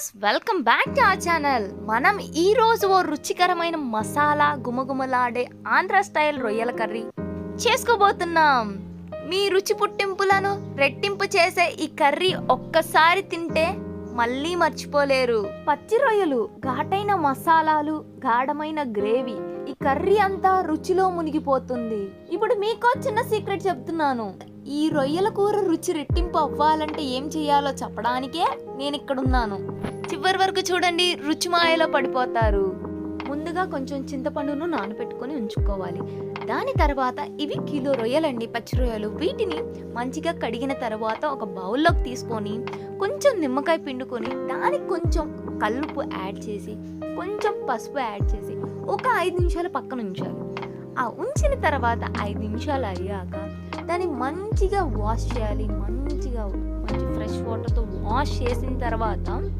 Viewers welcome back to our channel. మనం ఈ రోజు ఓ రుచికరమైన మసాలా గుమగుమలాడే ఆంధ్ర స్టైల్ రొయ్యల కర్రీ చేసుకోబోతున్నాం. మీ రుచి పుట్టింపులను రెట్టింపు చేసే ఈ కర్రీ ఒక్కసారి తింటే మళ్ళీ మర్చిపోలేరు. పచ్చి రొయ్యలు ఘాటైన మసాలాలు గాఢమైన గ్రేవీ ఈ కర్రీ అంతా రుచిలో మునిగిపోతుంది. ఇప్పుడు మీకో చిన్న సీక్రెట్ చెప్తున్నాను. ఈ రొయ్యల కూర రుచి రెట్టింపు అవ్వాలంటే ఏం చేయాలో చెప్పడానికే నేను ఇక్కడ ఉన్నాను చివరి వరకు చూడండి రుచి మాయలో పడిపోతారు. ముందుగా కొంచెం చింతపండును నానబెట్టుకొని ఉంచుకోవాలి. దాని తర్వాత ఇవి కిలో రొయ్యలండి పచ్చి రొయ్యలు. వీటిని మంచిగా కడిగిన తర్వాత ఒక బౌల్లోకి తీసుకొని కొంచెం నిమ్మకాయ పిండుకొని దానికి కొంచెం కల్లుపు యాడ్ చేసి కొంచెం పసుపు యాడ్ చేసి ఒక ఐదు నిమిషాలు పక్కన ఉంచాలి. ఆ ఉంచిన తర్వాత ఐదు నిమిషాలు అయ్యాక దాన్ని మంచిగా వాష్ చేయాలి. మంచిగా మంచి ఫ్రెష్ వాటర్తో వాష్ చేసిన తర్వాత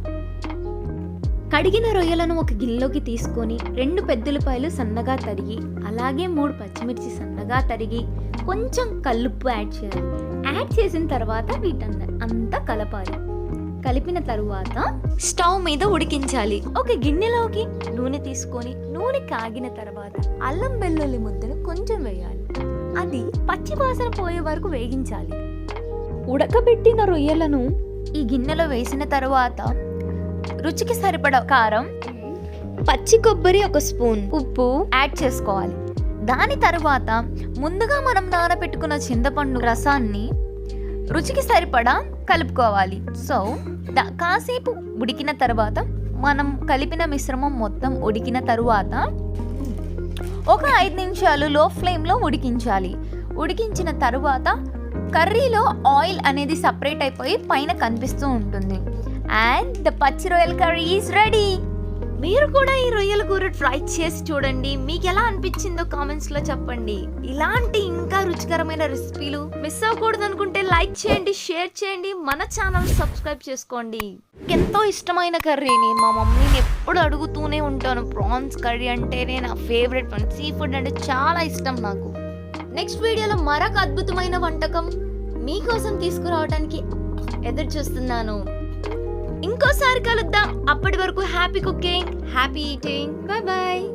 కడిగిన రొయ్యలను ఒక గిన్నెలోకి తీసుకొని రెండు పెద్దలపాయలు సన్నగా తరిగి అలాగే మూడు పచ్చిమిర్చి సన్నగా తరిగి కొంచెం కల్లుప్పు యాడ్ చేయాలి. యాడ్ చేసిన తర్వాత వీటన్న అంతా కలపాలి. కలిపిన తరువాత స్టవ్ మీద ఉడికించాలి. ఒక గిన్నెలోకి నూనె తీసుకొని నూనె కాగిన తర్వాత అల్లం వెల్లుల్లి ముద్దను కొంచెం అది పచ్చి వాసన పోయే వరకు వేగించాలి. ఉడకబెట్టిన రొయ్యలను ఈ గిన్నెలో వేసిన తరువాత రుచికి సరిపడ కారం పచ్చి కొబ్బరి ఒక స్పూన్ ఉప్పు యాడ్ చేసుకోవాలి. దాని తర్వాత ముందుగా మనం నానబెట్టుకున్న చింతపండు రసాన్ని రుచికి సరిపడా కలుపుకోవాలి. సో కాసేపు ఉడికిన తర్వాత మనం కలిపిన మిశ్రమం మొత్తం ఉడికిన తరువాత ఒక ఐదు నిమిషాలు లో ఫ్లేమ్లో ఉడికించాలి. ఉడికించిన తరువాత కర్రీలో ఆయిల్ అనేది సపరేట్ అయిపోయి పైన కనిపిస్తూ ఉంటుంది. అండ్ ద పచ్చి రొయ్యల కర్రీ ఈజ్ రెడీ. మీరు కూడా ఈ రొయ్యల కూర ట్రై చేసి చూడండి. మీకు ఎలా అనిపించిందో కామెంట్స్లో చెప్పండి. ఇలాంటి ఇంకా రుచికరమైన రెసిపీలు మిస్ అవ్వకూడదు అనుకుంటే లైక్ చేయండి షేర్ చేయండి మన ఛానల్ సబ్స్క్రైబ్ చేసుకోండి. ఎంతో ఇష్టమైన కర్రీ నేను మా మమ్మీని ఎప్పుడు అడుగుతూనే ఉంటాను. ప్రాన్స్ కర్రీ అంటేనే నా ఫేవరెట్ వన్ సీ ఫుడ్ అంటే చాలా ఇష్టం నాకు. నెక్స్ట్ వీడియోలో మరొక అద్భుతమైన వంటకం మీకోసం తీసుకురావడానికి ఎదురు చూస్తున్నాను. మరోసారి కలుద్దాం. అప్పటి వరకు happy cooking. Happy eating. Bye bye